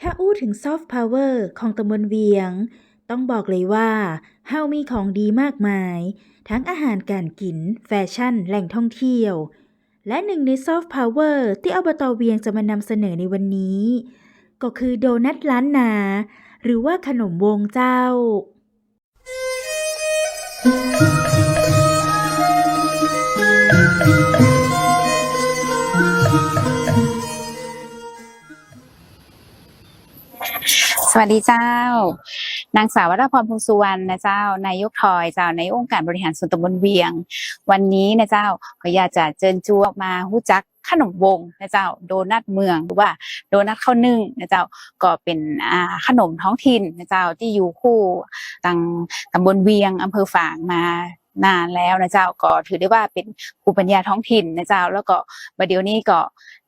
ถ้าอู้ถึงซอฟต์พาวเวอร์ของตำบลเวียง ต้องบอกเลยว่าเฮามีของดีมากมาย ทั้งอาหารการกิน แฟชั่น แหล่งท่องเที่ยว และหนึ่งในซอฟต์พาวเวอร์ที่อบตเวียงจะมานำเสนอในวันนี้ ก็คือโดนัทล้านนา หรือว่าขนมวงเจ้า สวัสดีเจ้า นางสาววรพรพงษ์สุวรรณนะเจ้านายกทอยเจ้านายองค์การบริหารส่วนตำบลเวียง วันนี้นะเจ้าก็อยากจะเชิญจูออกมาหู้จักขนมวงนะเจ้าโดนัทเมืองหรือว่าโดนัทข้าวนึ่งนะเจ้าก็เป็นขนมท้องถิ่นนะเจ้าที่อยู่คู่ตังตำบลเวียงอำเภอฝางมา นานแล้วนะเจ้าก็ถือได้ว่าเป็นภูมิปัญญาท้องถิ่นนะเจ้าแล้วก็ประเดี๋ยวนี้ก็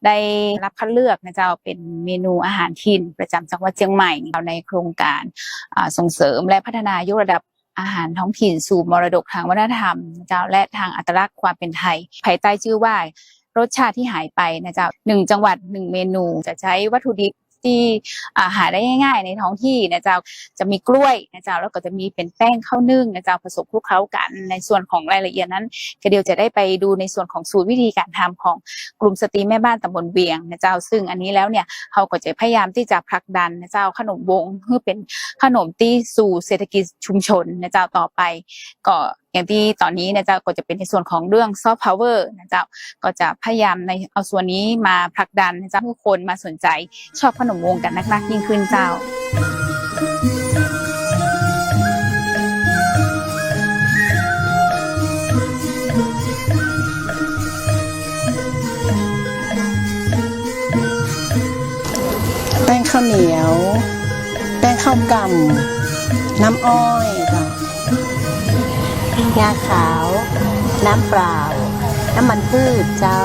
ได้รับคัดเลือกนะเจ้าเป็นเมนูอาหารถิ่นประจำจังหวัดเชียงใหม่ในโครงการส่งเสริมและพัฒนายกระดับอาหารท้องถิ่นสู่มรดกทางวัฒนธรรมนะเจ้าและทางอัตลักษณ์ความเป็นไทย ภายใต้ชื่อว่ารสชาติที่หายไปนะเจ้าหนึ่งจังหวัดหนึ่งเมนูจะใช้วัตถุดิบ ที่าหาได้ง่าย ๆ ในท้องที่นะเจ้าจะมีกล้วยนะเจ้าแล้วก็จะมีเป็นแป้งข้าวนึ่งนะเจ้าผสมคลุกเคล้ากัน ในส่วนของรายละเอียดนั้นก็เดี๋ยวจะได้ไปดูในส่วนของสูตรวิธีการทำของกลุ่มสตรีแม่บ้านตำบลเวียงนะเจ้าซึ่งอันนี้แล้วเนี่ยเขาก็จะพยายามที่จะผลักดันนะเจ้าขนมวงเพื่อเป็นขนมที่สู่เศรษฐกิจชุมชนนะเจ้าต่อไปก็ อย่างที่ตอนนี้นะเจ้าก็จะเป็นในส่วนของเรื่องซอฟต์พาวเวอร์นะเจ้าก็จะพยายามในเอาส่วนนี้มาผลักดันนะเจ้าให้คนมาสนใจชอบขนมวงกันนักๆยิ่งขึ้นเจ้าแป้งข้าวเหนียว แป้งข้าวกำน้ำอ้อยจ้า ยาขาว น้ำเปล่า น้ำมันพืชเจ้าข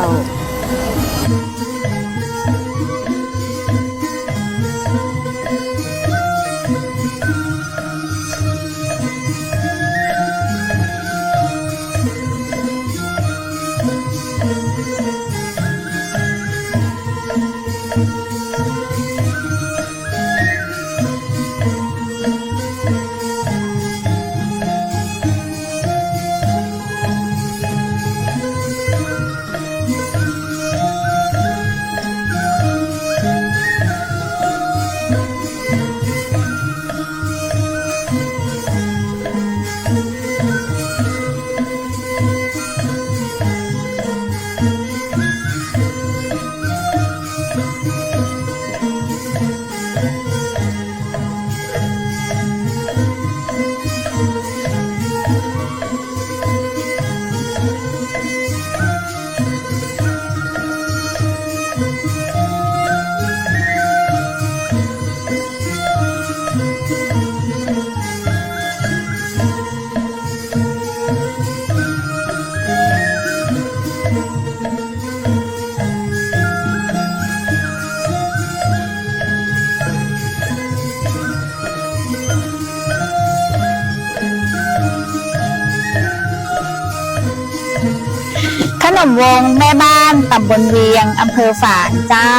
นมวงแม่บ้านตำบลเวียงอำเภอฝางเจ้า